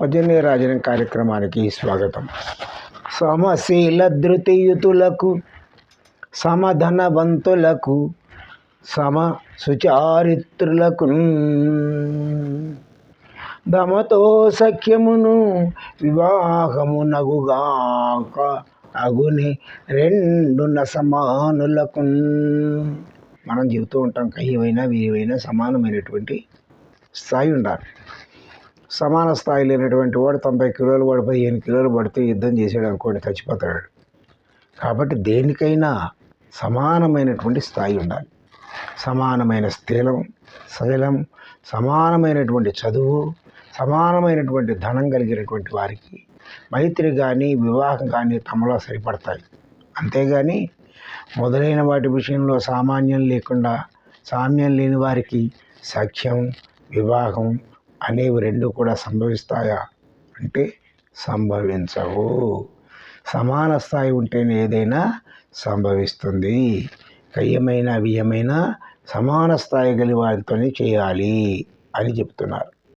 పద్దెనిమిది రాజనం కార్యక్రమానికి స్వాగతం. సమశీల ధృతియుతులకు సమధనవంతులకు సమ సుచారిత్రులకు దమతో సఖ్యమును వివాహమునగుగాక అగుని రెండున్న సమానులకు మనం చెబుతూ ఉంటాం కయ్యవైనా వీరివైనా సమానమైనటువంటి స్థాయి ఉండాలి. సమాన స్థాయి లేనటువంటి వాడు తొంభై కిలోలు వాడు పదిహేను కిలోలు పడితే యుద్ధం చేసాడు అనుకోండి చచ్చిపోతాడు. కాబట్టి దేనికైనా సమానమైనటువంటి స్థాయి ఉండాలి. సమానమైన స్థిరం శైలం సమానమైనటువంటి చదువు సమానమైనటువంటి ధనం కలిగినటువంటి వారికి మైత్రి కానీ వివాహం కానీ తమలో సరిపడతాయి. అంతేగాని మొదలైన వాటి విషయంలో సామాన్యం లేకుండా సామ్యం లేని వారికి సఖ్యం వివాహం అనేవి రెండు కూడా సంభవిస్తాయా? అంటే సంభవించవు. సమాన స్థాయి ఉంటేనే ఏదైనా సంభవిస్తుంది. కయ్యమైన వియ్యమైన సమాన స్థాయి గల వారితోనే చేయాలి అని చెప్తున్నారు.